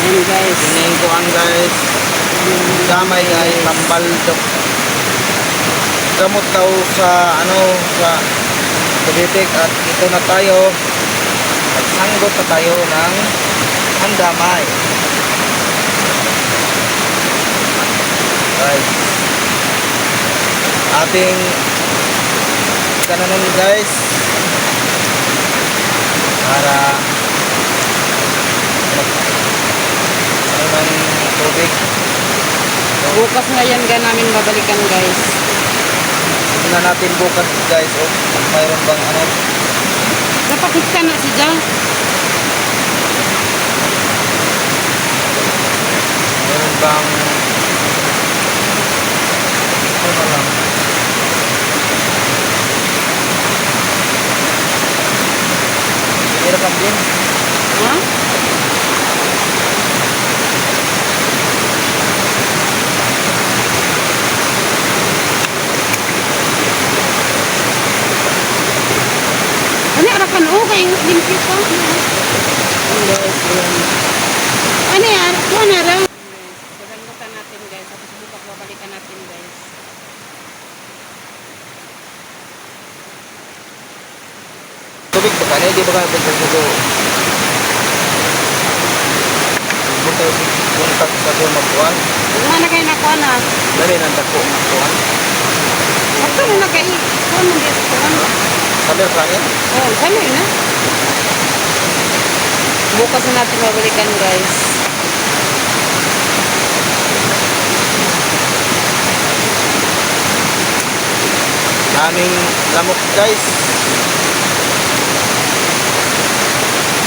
guys. Ayan guys. Siningkuan guys. Damay ay tambal dok. Gamot daw sa ano sa diabetic at ito na tayo. Nagsanggot na tayo ng handamay. Guys. Ating kananon guys. Para ng tubig. Bukas nga yan ga namin babalikan guys. Tingnan natin bukas guys oh, mayroon bang ano. Napakit ka na si Jang. Mayroon bang ano na lang. Hirap ang din. Ha? Ano ara kan oh kay limpyo pa. Ayan guys, ayan. Ano yan? Na raw. Pagandutan natin guys. Tapos bukas babalikan natin guys. Tubig ba kanya? Di ba kanya pagkagulo? Punta punta sa doon magkuhan. Kuha na kayo nakuha na. Dali nang dako magkuhan. Ako na nagay. Kuha mo dito. Kuha mo. Sabi ka kanya? Oh, kami na. Bukas na natin babalikan guys. Daming lamok guys.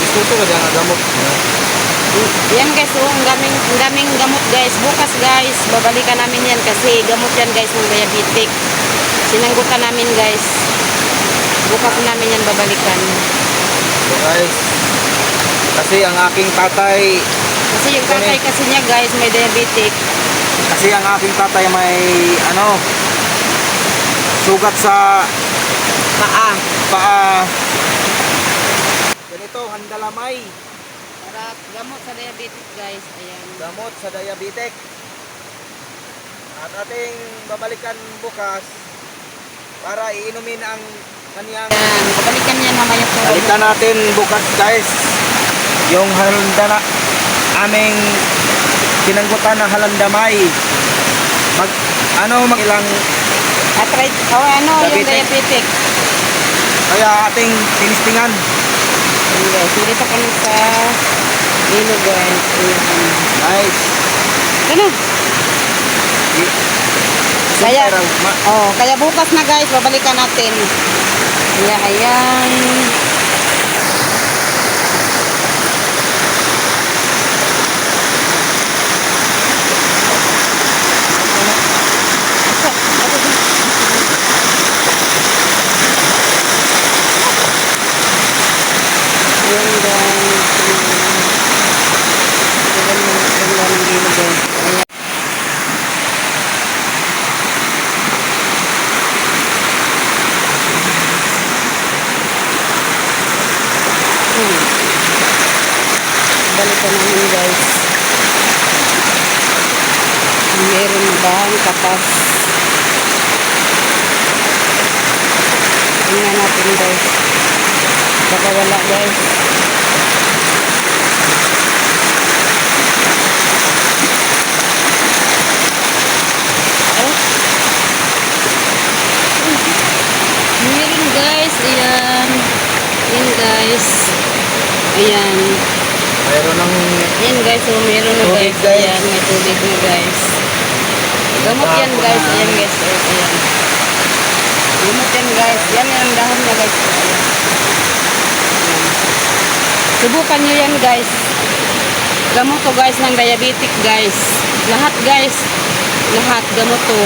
Gusto ko ka ang lamok. Yan guys, oh, ang daming, ang daming gamot guys. Bukas guys, babalikan namin yan kasi gamot yan guys ng diabetic. Sinanggutan namin guys. Bukas namin yan babalikan. So guys, kasi ang aking tatay, Kasi yung tatay kasi niya guys, may diabetic. kasi ang aking tatay may ano, sugat sa Paa. paa. Ganito, handalamay, Para gamot sa diabetic guys. Ayan. gamot sa diabetic. At ating babalikan bukas para iinumin ang kanyang Ayan. Babalikan yan mamaya. Balikan natin bukas guys yung halanda na aming sinanggutan ng halandamay. Mag ano mag ilang Arthritis. Oh, ano, yung Diabetic. kaya ating tinistingan. Ayan guys, dito kami sa Lilo guys. Ayan. Nice. Ano? Kaya, oh, kaya bukas na guys, babalikan natin. Kaya ayan. Ayan Balikan namin guys. Meron na ba ang kapas? Tingnan natin guys. Baka wala guys. Oh. Meron guys. Ayan. Ayan guys. Ayan. mayroon ng Ayan guys, so meron na guys. guys. Ayan, may tubig na guys. Gamot yan guys. Ayan guys. Oh, ayan. Gamot yan guys. Yan yan ang dahon na guys. Ayan. Subukan nyo yan guys. Gamot to guys ng diabetic guys. Lahat guys. Lahat gamot to.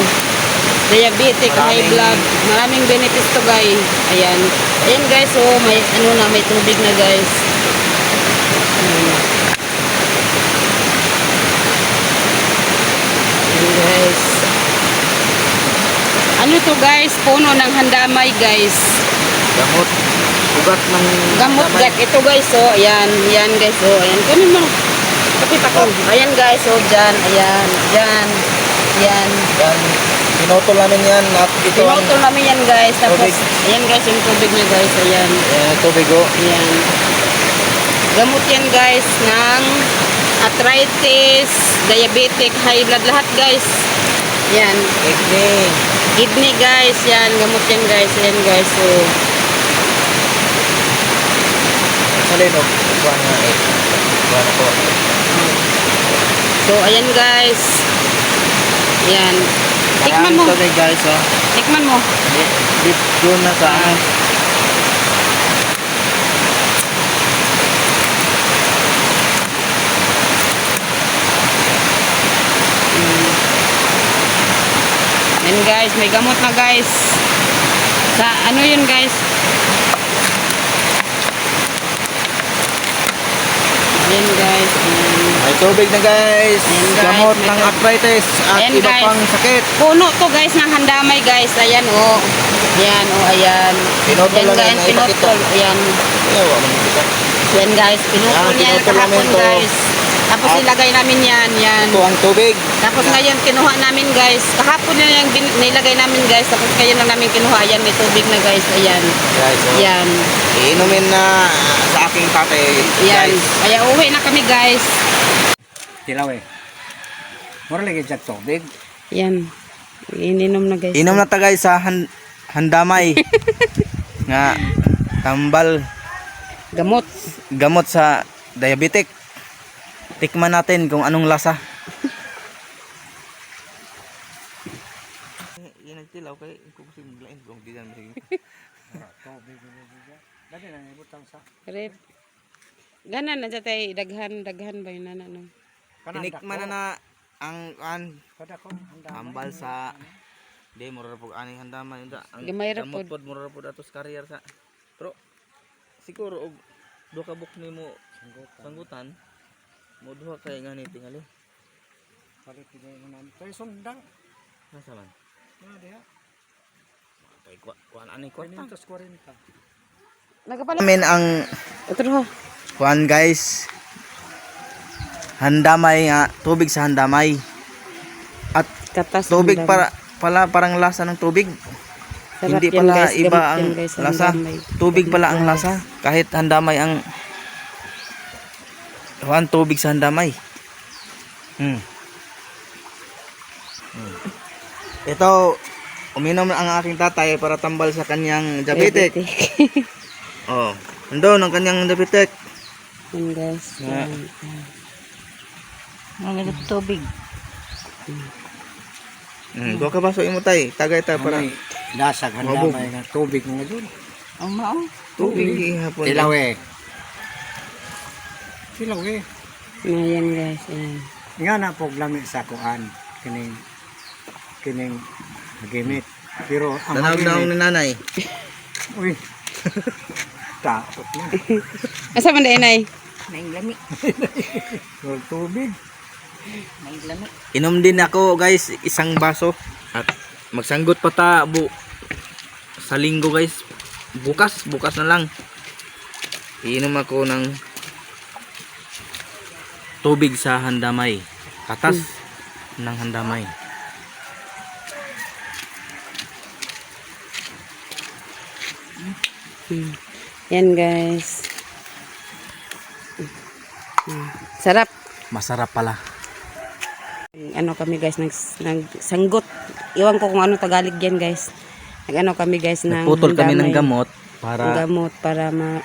Diabetic, high Maraming- blood. Maraming benefits to guys. Ayan. Ayan guys, oh, may ano na, may tubig na guys. Ayan. Ayan, guys. Ano to guys? Puno ng handamay guys. gamot. ugat ng Gamot damay. guys. Ito guys, oh. Ayan, ayan guys, oh. Ayan, kunin mo. Kapit ako. Ayan guys, oh. Dyan, ayan, dyan. Ayan. Yan, pinutol namin yan ito ang Pinutol namin yan guys. Tapos, Tubig. ayan guys, yung tubig niya guys. Ayan. eh, tubig oh. Ayan. Gamot yan guys ng arthritis, diabetic, high blood, lahat guys. Yan. Kidney. Kidney guys, yan. Gamot yan guys. Ayan guys. So, Salin oh. Kuha nga eh. Kuha na ko. so ayan guys. Yan. Tikman mo. Tubig guys oh. Tikman mo. Dip doon na sa ano. Yan guys, may gamot na guys. Sa ano yun guys? Ayan guys. Ayan. May tubig na guys. Ayan, guys. Gamot May ng arthritis at Ayan, iba guys. pang sakit. Puno to guys ng handamay guys. Ayan oh. Ayan oh, ayan. Pinutol Ayan guys, pinutol. Ayan. Ayaw, ano kita. Yan guys, pinutol pinutol kahapon guys. Tapos At- ilagay namin yan, yan. Ito ang tubig. Tapos ngayon kinuha namin guys. Kahapon na yung nilagay namin guys. Tapos ngayon lang namin kinuha. Ayan, may tubig na guys. Ayan. Guys, oh. Yan. Iinumin na sa aking tatay. Yan. Guys. Kaya uwi na kami guys. Tilaw eh. Mura lagi dyan tubig. Yan. Ininom na guys. Inom na ta guys sa han handamay. nga tambal Gamot. gamot sa diabetic. Tikman natin kung anong lasa. Yan nagtilaw kay kung kasi maglain kung di yan Dati na ibutang sa Rep. Ganan na tayo. Daghan, daghan ba yun na no? Tinikman na na ang an tambal sa di mura pug ani handaman unda ang gamot pod. mura pod atos career sa pero siguro og do ka book nimo sanggutan mo duha kay nga ni tingali Palit din mo namin. Kaya sundang. nasa man Na diha. kay kuan kuan ani kwarta 540. Nagapala. amin ang Otro ha. kuan guys handamay nga tubig sa handamay at Katas. tubig dami. para pala parang lasa ng tubig Sarap hindi pala guys. iba ang guys, lasa tubig pala ang lasa kahit handamay ang kuan tubig sa handamay hmm. Hmm. ito uminom ang aking tatay para tambal sa kanyang diabetic oh ando ang kanyang diabetic Yan guys. Mga tubig. hmm. Duha ka baso imo tay tagay ta para lasag handa Mabog. may nga tubig nga doon. Ang mao. tubig hapon Tilaw eh. Tilaw eh. Ayan guys. Ayan. Nga na pog lami sa kuan. Kining kining gimit. Pero ang Tanaw na hagimit- ni nanay Uy. Takot na. Asa man day nay? Wal tubig. Inom din ako guys isang baso at magsanggot pa ta bu sa linggo guys bukas bukas na lang iinom ako ng tubig sa handamay katas ng handamay Hmm. Yan guys. Hmm. Sarap. masarap pala Ano kami guys nag nagsanggot. Iwan ko kung ano Tagalog yan guys. Nag-ano kami guys ng putol kami ng gamot Ng para gamot para ma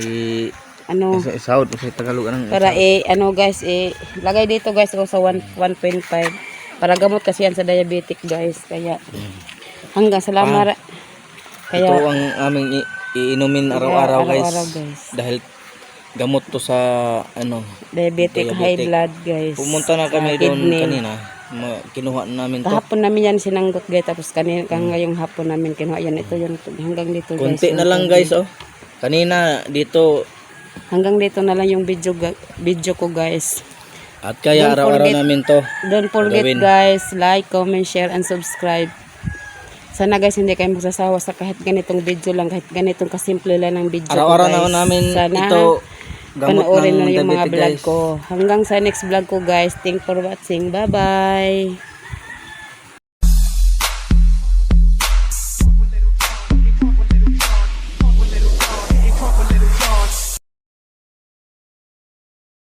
i ano isa isaud sa tagalog anong para eh ano guys eh lagay dito guys o sa 1 1.5 para gamot kasi yan sa diabetic guys kaya hanggang sa lamara ito kaya ang aming iinumin araw-araw guys araw-araw, guys. dahil gamot to sa ano diabetic, high Diabetic. blood guys Pumunta na sa kami doon kidney. kanina. Ma- kinuha na namin to. Kahapon namin yan sinanggot guys tapos kanina kang ngayong hapon namin kinuha yan ito yan hanggang dito guys. Kunti na lang guys oh. Kanina dito Hanggang dito na lang yung video video ko guys. at kaya araw-araw namin to. Don't forget Gawin. guys, like, comment, share and subscribe Sana guys, hindi kayo magsasawa sa kahit ganitong video lang, kahit ganitong kasimple lang ng video ko, Araw-araw guys. naman namin Sana ito panoorin na yung mga vlog guys. ko. Hanggang sa next vlog ko guys. Thank for watching. Bye-bye.